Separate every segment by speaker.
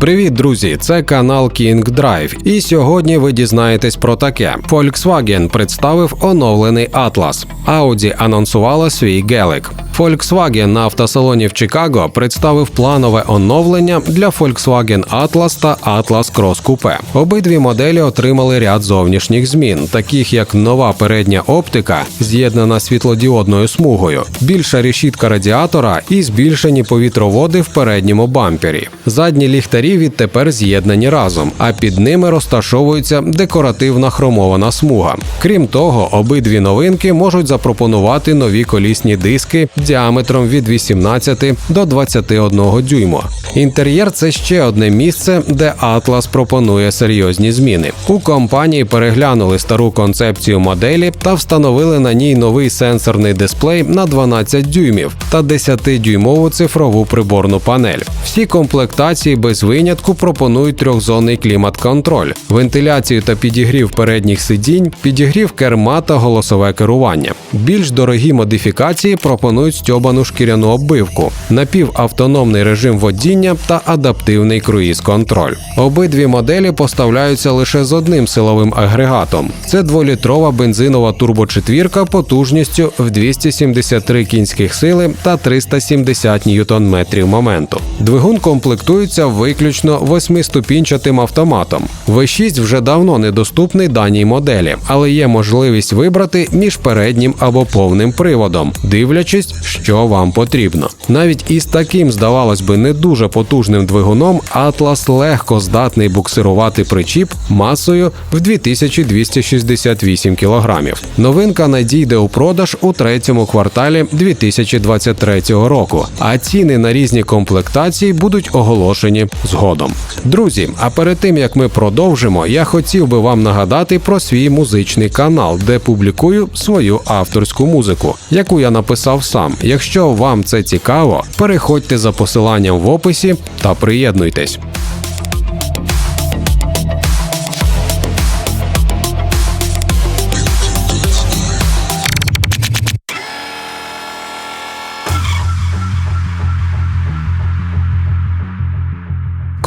Speaker 1: Привіт, друзі! Це канал King Drive. І сьогодні ви дізнаєтесь про таке: Volkswagen представив оновлений Atlas. Audi анонсувала свій гелик. Volkswagen на автосалоні в Чикаго представив планове оновлення для Volkswagen Atlas та Atlas Cross Coupe. Обидві моделі отримали ряд зовнішніх змін, таких як нова передня оптика, з'єднана світлодіодною смугою, більша решітка радіатора і збільшені повітроводи в передньому бампері. Задні ліхтарі відтепер з'єднані разом, а під ними розташовується декоративна хромована смуга. Крім того, обидві новинки можуть запропонувати нові колісні диски діаметром від 18 до 21 дюйма. Інтер'єр це ще одне місце, де Atlas пропонує серйозні зміни. У компанії переглянули стару концепцію моделі та встановили на ній новий сенсорний дисплей на 12 дюймів та 10-дюймову цифрову приборну панель. Всі комплектації без винятку пропонують трьохзонний клімат-контроль, вентиляцію та підігрів передніх сидінь, підігрів керма та голосове керування. Більш дорогі модифікації пропонують стьобану шкіряну оббивку, напівавтономний режим водіння та адаптивний круїз-контроль. Обидві моделі поставляються лише з одним силовим агрегатом. Це дволітрова бензинова турбочетвірка потужністю в 273 кінських сили та 370 ньютон-метрів моменту. Двигун комплектується виключно восьмиступінчатим автоматом. V6 вже давно недоступний даній моделі, але є можливість вибрати між переднім або повним приводом, дивлячись, що вам потрібно. Навіть із таким, здавалось би, не дуже потужним двигуном Atlas легко здатний буксирувати причіп масою в 2268 кг. Новинка надійде у продаж у третьому кварталі 2023 року, а ціни на різні комплектації будуть оголошені згодом. Друзі, а перед тим як ми продовжимо, я хотів би вам нагадати про свій музичний канал, де публікую свою авторську музику, яку я написав сам. Якщо вам це цікаво, переходьте за посиланням в описі та приєднуйтесь.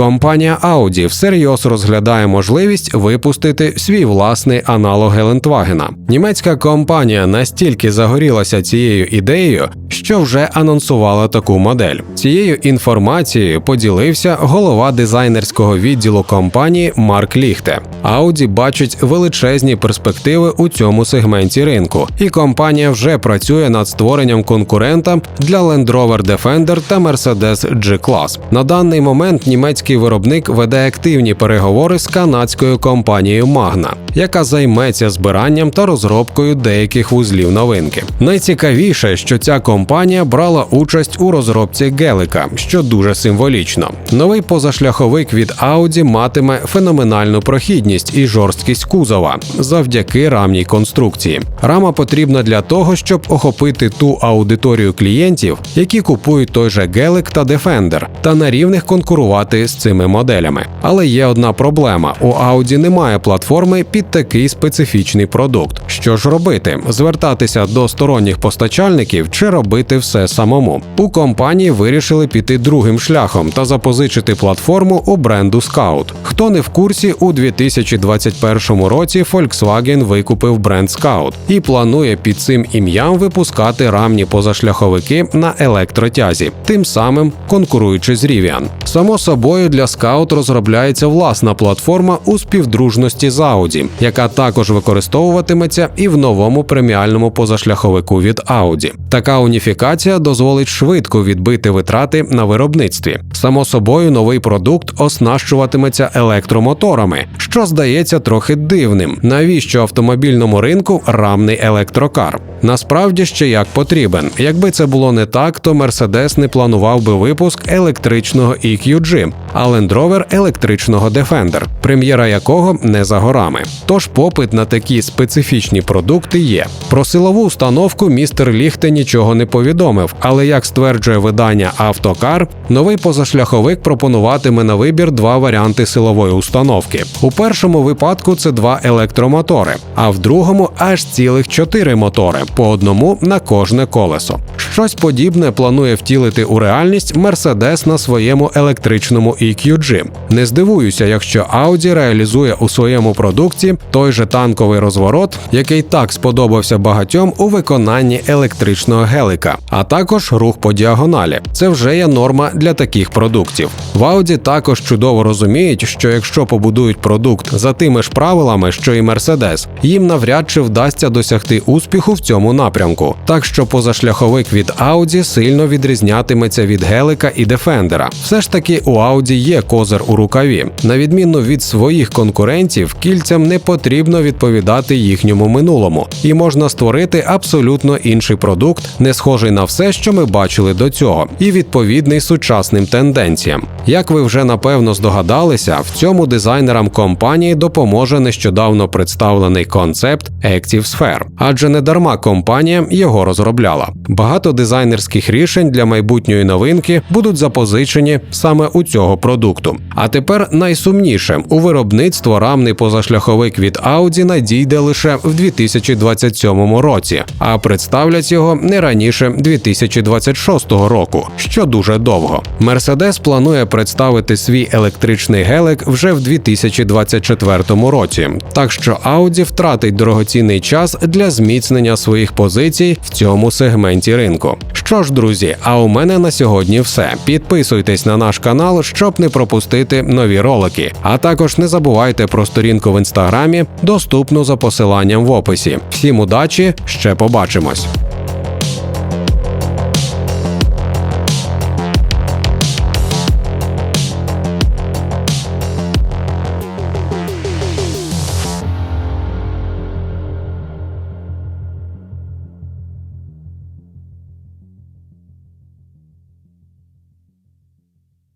Speaker 1: Компанія Audi всерйоз розглядає можливість випустити свій власний аналог Гелендвагена. Німецька компанія настільки загорілася цією ідеєю, що вже анонсувала таку модель. Цією інформацією поділився голова дизайнерського відділу компанії Марк Ліхте. Audi бачить величезні перспективи у цьому сегменті ринку, і компанія вже працює над створенням конкурента для Land Rover Defender та Mercedes G-Class. На даний момент німецький виробник веде активні переговори з канадською компанією Magna, яка займеться збиранням та розробкою деяких вузлів новинки. Найцікавіше, що ця компанія брала участь у розробці Гелика, що дуже символічно. Новий позашляховик від Audi матиме феноменальну прохідність і жорсткість кузова завдяки рамній конструкції. Рама потрібна для того, щоб охопити ту аудиторію клієнтів, які купують той же Гелик та Defender, та на рівних конкурувати з цими моделями. Але є одна проблема: у Audi немає платформи під такий специфічний продукт. Що ж робити? Звертатися до сторонніх постачальників чи робити все самому? У компанії вирішили піти другим шляхом та запозичити платформу у бренду Scout. Хто не в курсі, у 2021 році Volkswagen викупив бренд Scout і планує під цим ім'ям випускати рамні позашляховики на електротязі, тим самим конкуруючи з Rivian. Само собою для Scout розробляється власна платформа у співдружності з Audi, яка також використовуватиметься і в новому преміальному позашляховику від Audi. Така уніфікація дозволить швидко відбити витрати на виробництві. Само собою, новий продукт оснащуватиметься електромоторами, що здається трохи дивним. Навіщо автомобільному ринку рамний електрокар? Насправді ще як потрібен. Якби це було не так, то Mercedes не планував би випуск електричного EQG, а Land Rover електричного Defender, прем'єра якого не за горами. Тож попит на такі специфічні продукти є. Про силову установку містер Ліхте нічого не повідомив, але як стверджує видання Автокар, новий позашляховик пропонуватиме на вибір два варіанти силової установки. У першому випадку це два електромотори, а в другому аж цілих чотири мотори по одному на кожне колесо. Щось подібне планує втілити у реальність Mercedes на своєму електричному EQG. Не здивуюся, якщо Audi реалізує у своєму продукті той же танковий розворот, який так сподобався багатьом у виконанні електричного гелика, а також рух по діагоналі. Це вже є норма для таких продуктів. В Audi також чудово розуміють, що якщо побудують продукт за тими ж правилами, що і Mercedes, їм навряд чи вдасться досягти успіху в цьому напрямку. Так що позашляховик від Audi сильно відрізнятиметься від гелика і Defender. Все ж таки у Audi є козир у рукаві. На відміну від своїх конкурентів, кільцям не потрібно відповідати їхньому минулому, і можна створити абсолютно інший продукт, не схожий на все, що ми бачили до цього, і відповідний сучасним тенденціям. Як ви вже напевно здогадалися, в цьому дизайнерам компанії допоможе нещодавно представлений концепт Active Sphere, адже не дарма компанія його розробляла. Багато дизайнерських рішень для майбутньої новинки будуть запозичені саме у цього продукту. А тепер найсумніше у виробництво рамний позашляховик від Audi надійде лише в 2027 році, а представлять його не раніше 2026 року, що дуже довго. Mercedes планує представити свій електричний гелик вже в 2024 році, так що Audi втратить дорогоцінний час для зміцнення своїх позицій в цьому сегменті ринку. Що ж, друзі, а у мене на сьогодні все. Підписуйтесь на наш канал, щоб не пропустити нові ролики. А також не забувайте про сторінку в інстаграмі, доступну за посиланням в описі. Всім удачі, ще побачимось.